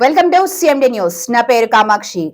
Welcome to CMD news నా పేరు కామాక్షి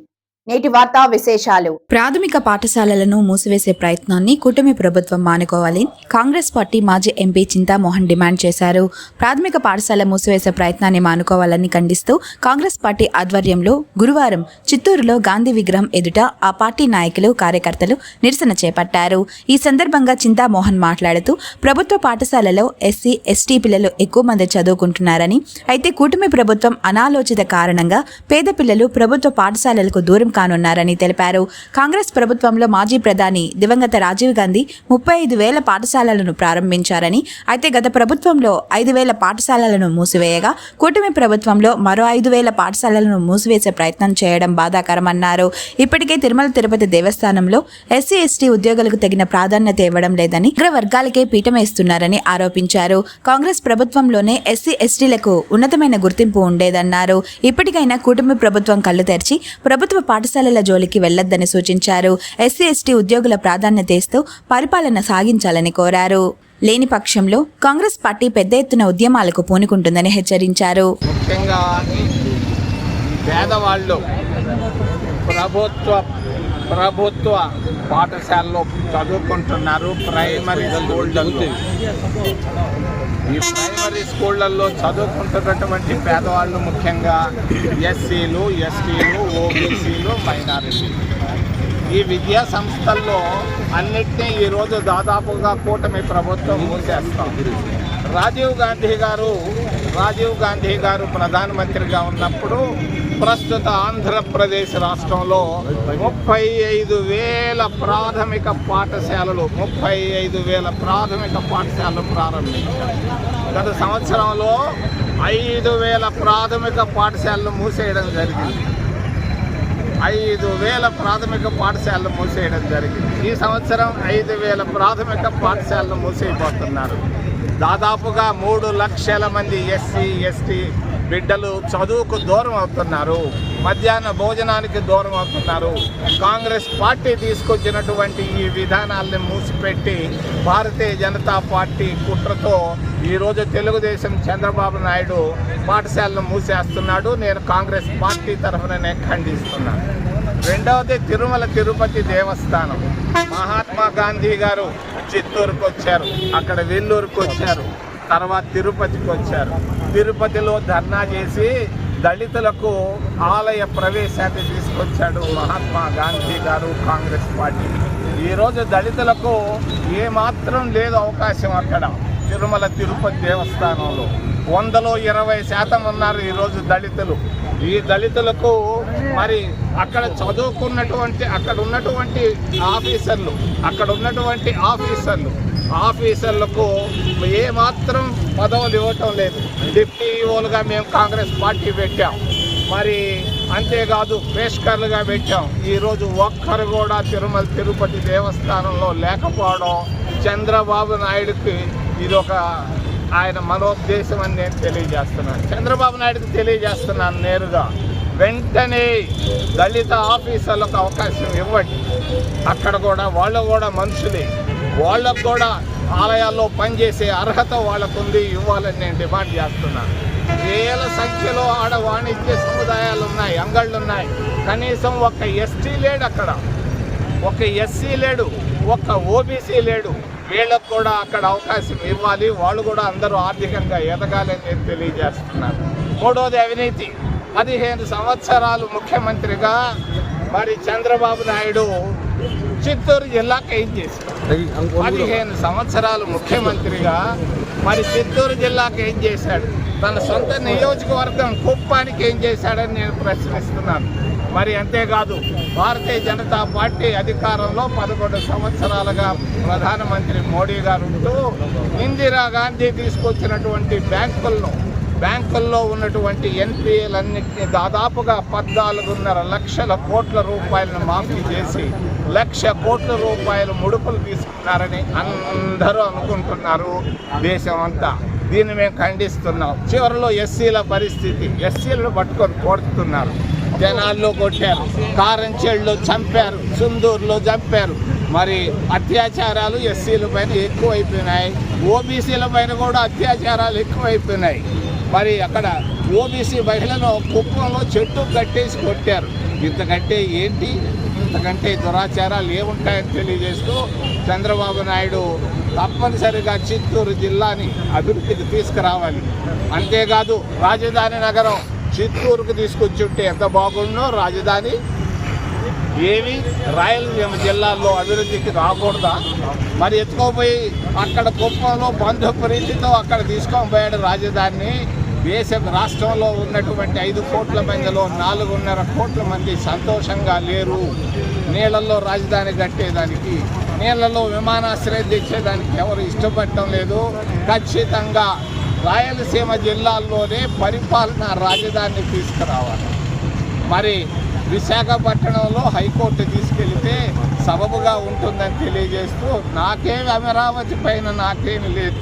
నేటి వార్తా విశేషాలు. ప్రాథమిక పాఠశాలలను మూసివేసే ప్రయత్నాన్ని కూటమి ప్రభుత్వం మానుకోవాలి. కాంగ్రెస్ పార్టీ మాజీ ఎంపీ చింతామోహన్ డిమాండ్ చేశారు. ప్రాథమిక పాఠశాల మూసివేసే ప్రయత్నాన్ని మానుకోవాలని ఖండిస్తూ కాంగ్రెస్ పార్టీ ఆధ్వర్యంలో గురువారం చిత్తూరులో గాంధీ విగ్రహం ఎదుట ఆ పార్టీ నాయకులు కార్యకర్తలు నిరసన చేపట్టారు. ఈ సందర్భంగా చింతామోహన్ మాట్లాడుతూ ప్రభుత్వ పాఠశాలలో ఎస్సీ ఎస్టీ పిల్లలు ఎక్కువ మంది చదువుకుంటున్నారని అయితే కూటమి ప్రభుత్వం అనాలోచిత కారణంగా పేద పిల్లలు ప్రభుత్వ పాఠశాలలకు దూరం కానున్నారని తెలిపారు. కాంగ్రెస్ ప్రభుత్వంలో మాజీ ప్రధాని దివంగత రాజీవ్ గాంధీ ముప్పై ఐదు వేల పాఠశాలలను ప్రారంభించారని అయితే గత ప్రభుత్వంలో ఐదు వేల పాఠశాలలను మూసివేయగా కూటమి ప్రభుత్వంలో మరో ఐదు వేల పాఠశాలలను మూసివేసే ప్రయత్నం చేయడం బాధాకరమన్నారు. ఇప్పటికే తిరుమల తిరుపతి దేవస్థానంలో ఎస్సీ ఎస్టీ ఉద్యోగులకు తగిన ప్రాధాన్యత ఇవ్వడం లేదని అగ్ర వర్గాలకే పీఠమేస్తున్నారని ఆరోపించారు. కాంగ్రెస్ ప్రభుత్వంలోనే ఎస్సీ ఎస్టీలకు ఉన్నతమైన గుర్తింపు ఉండేదన్నారు. ఇప్పటికైనా కూటమి ప్రభుత్వం కళ్ళు తెరిచి ప్రభుత్వ పాఠశాలల జోలికి వెళ్ళొద్దని సూచించారు. ఎస్సీ ఎస్టీ ఉద్యోగుల ప్రాధాన్యత ఇస్తూ పరిపాలన సాగించాలని కోరారు. లేని పక్షంలో కాంగ్రెస్ పార్టీ పెద్ద ఎత్తున ఉద్యమాలకు పూనుకుంటుందని హెచ్చరించారు. ముఖ్యంగా పేదవాళ్ళు ప్రభుత్వ ప్రభుత్వ పాఠశాలలో చదువుకుంటున్నారు. ప్రైమరీ ఈ ప్రైమరీ స్కూళ్ళల్లో చదువుకుంటున్నటువంటి పేదవాళ్ళు ముఖ్యంగా ఎస్సీలు ఎస్టీలు ఓబీసీలు మైనారిటీలు ఈ విద్యా సంస్థల్లో అన్నిటినీ ఈరోజు దాదాపుగా కూటమి ప్రభుత్వం మూసేస్తాం. రాజీవ్ గాంధీ గారు రాజీవ్ గాంధీ గారు ప్రధానమంత్రిగా ఉన్నప్పుడు ప్రస్తుత ఆంధ్రప్రదేశ్ రాష్ట్రంలో ముప్పై ఐదు వేల ప్రాథమిక పాఠశాలలు ముప్పై ఐదు వేల ప్రాథమిక పాఠశాలలు ప్రారంభించారు. గత సంవత్సరంలో ఐదు వేల ప్రాథమిక పాఠశాలలు మూసేయడం జరిగింది. ఐదు వేల ప్రాథమిక పాఠశాలలు మూసేయడం జరిగింది. ఈ సంవత్సరం ఐదు వేల ప్రాథమిక పాఠశాలలు మూసేయబోతున్నారు. దాదాపుగా మూడు లక్షల మంది ఎస్సీ ఎస్టీ బిడ్డలు చదువుకు దూరం అవుతున్నారు మధ్యాహ్న భోజనానికి దూరం అవుతున్నారు. కాంగ్రెస్ పార్టీ తీసుకొచ్చినటువంటి ఈ విధానాల్ని మూసిపెట్టి భారతీయ జనతా పార్టీ కుట్రతో ఈరోజు తెలుగుదేశం చంద్రబాబు నాయుడు పాఠశాలను మూసేస్తున్నాడు. నేను కాంగ్రెస్ పార్టీ తరఫున నేను ఖండిస్తున్నాను రెండవది తిరుమల తిరుపతి దేవస్థానం. మహాత్మా గాంధీ గారు చిత్తూరుకు వచ్చారు అక్కడ వెల్లూరుకు వచ్చారు తర్వాత తిరుపతికి వచ్చారు తిరుపతిలో ధర్నా చేసి దళితులకు ఆలయ ప్రవేశాన్ని తీసుకొచ్చాడు మహాత్మా గాంధీ గారు కాంగ్రెస్ పార్టీ. ఈరోజు దళితులకు ఏమాత్రం లేదు అవకాశం అక్కడ తిరుమల తిరుపతి దేవస్థానంలో. వందలో ఇరవై శాతం ఉన్నారు ఈరోజు దళితులు. ఈ దళితులకు మరి అక్కడ చదువుకున్నటువంటి అక్కడ ఉన్నటువంటి ఆఫీసర్లు అక్కడ ఉన్నటువంటి ఆఫీసర్లు ఆఫీసర్లకు ఏమాత్రం పదవులు ఇవ్వటం లేదు. డిప్టీ ఈఓలుగా మేము కాంగ్రెస్ పార్టీ పెట్టాం. మరి అంతేకాదు పేష్కర్లుగా పెట్టాం. ఈరోజు ఒక్కరు కూడా తిరుమల తిరుపతి దేవస్థానంలో లేకపోవడం చంద్రబాబు నాయుడుకి ఇది ఒక ఆయన మనోద్దేశం అని నేను తెలియజేస్తున్నాను. చంద్రబాబు నాయుడుకి తెలియజేస్తున్నాను నేరుగా. వెంటనే దళిత ఆఫీసర్లకు అవకాశం ఇవ్వండి. అక్కడ కూడా వాళ్ళు కూడా మనుషులే. వాళ్ళకు కూడా ఆలయాల్లో పనిచేసే అర్హత వాళ్ళకు ఉంది ఇవ్వాలని నేను డిమాండ్ చేస్తున్నాను. వేల సంఖ్యలో ఆడ వాణిజ్య సముదాయాలు ఉన్నాయి అంగళ్ళు ఉన్నాయి. కనీసం ఒక ఎస్టీ లేడు అక్కడ. ఒక ఎస్సీ లేడు ఒక ఓబీసీ లేడు. వీళ్ళకు కూడా అక్కడ అవకాశం ఇవ్వాలి. వాళ్ళు కూడా అందరూ ఆర్థికంగా ఎదగాలని నేను తెలియజేస్తున్నాను. మూడోది అవినీతి. పదిహేను సంవత్సరాలు ముఖ్యమంత్రిగా మరి చంద్రబాబు నాయుడు చిత్తూరు జిల్లాకి ఏం చేశారు పదిహేను సంవత్సరాలు ముఖ్యమంత్రిగా మరి చిత్తూరు జిల్లాకు ఏం చేశాడు? తన సొంత నియోజకవర్గం కుప్పానికి ఏం చేశాడని నేను ప్రశ్నిస్తున్నాను. మరి అంతేకాదు భారతీయ జనతా పార్టీ అధికారంలో పదకొండు సంవత్సరాలుగా ప్రధానమంత్రి మోడీ గారు ఉంటూ ఇందిరా గాంధీ తీసుకొచ్చినటువంటి బ్యాంకులను బ్యాంకుల్లో ఉన్నటువంటి ఎన్పిఏలన్నింటినీ దాదాపుగా పద్నాలుగున్నర లక్షల కోట్ల రూపాయలను మాఫీ చేసి లక్ష కోట్ల రూపాయలు ముడుపులు తీసుకున్నారని అందరూ అనుకుంటున్నారు దేశం అంతా. దీన్ని మేము ఖండిస్తున్నాం. చివరిలో ఎస్సీల పరిస్థితి. ఎస్సీలను పట్టుకొని కొడుతున్నారు. జనాల్లో కొట్టారు. కారంచేళ్ళు చంపారు. సుందూరులో చంపారు. మరి అత్యాచారాలు ఎస్సీల పైన ఎక్కువైపోయినాయి. ఓబీసీల పైన కూడా అత్యాచారాలు ఎక్కువైపోయినాయి. మరి అక్కడ ఓబీసీ మహిళను కుప్పంలో చెట్టు కట్టేసి కొట్టారు. ఇంతకంటే ఏంటి? ఇంతకంటే దురాచారాలు ఏముంటాయని తెలియజేస్తూ చంద్రబాబు నాయుడు తప్పనిసరిగా చిత్తూరు జిల్లాని అభివృద్ధికి తీసుకురావాలి. అంతేకాదు రాజధాని నగరం చిత్తూరుకు తీసుకొచ్చి ఉంటే ఎంత బాగుండో రాజధాని ఏమి రాయలసీమ జిల్లాల్లో అభివృద్ధికి రాకూడదా? మరి ఎత్తుకోపోయి అక్కడ కుప్పంలో బంధు ప్రీతితో అక్కడ తీసుకొని పోయాడు రాజధానిని దేశ రాష్ట్రంలో ఉన్నటువంటి ఐదు కోట్ల మందిలో నాలుగున్నర కోట్ల మంది సంతోషంగా లేరు. నీళ్ళల్లో రాజధాని కట్టేదానికి నీళ్ళలో విమానాశ్రయం తెచ్చేదానికి ఎవరు ఇష్టపడటం లేదు. ఖచ్చితంగా రాయలసీమ జిల్లాల్లోనే పరిపాలన రాజధాని తీసుకురావాలి. మరి విశాఖపట్నంలో హైకోర్టు తీసుకెళ్తే సబబుగా ఉంటుందని తెలియజేస్తూ నాకేమి అమరావతి పైన నాకేమి లేదు.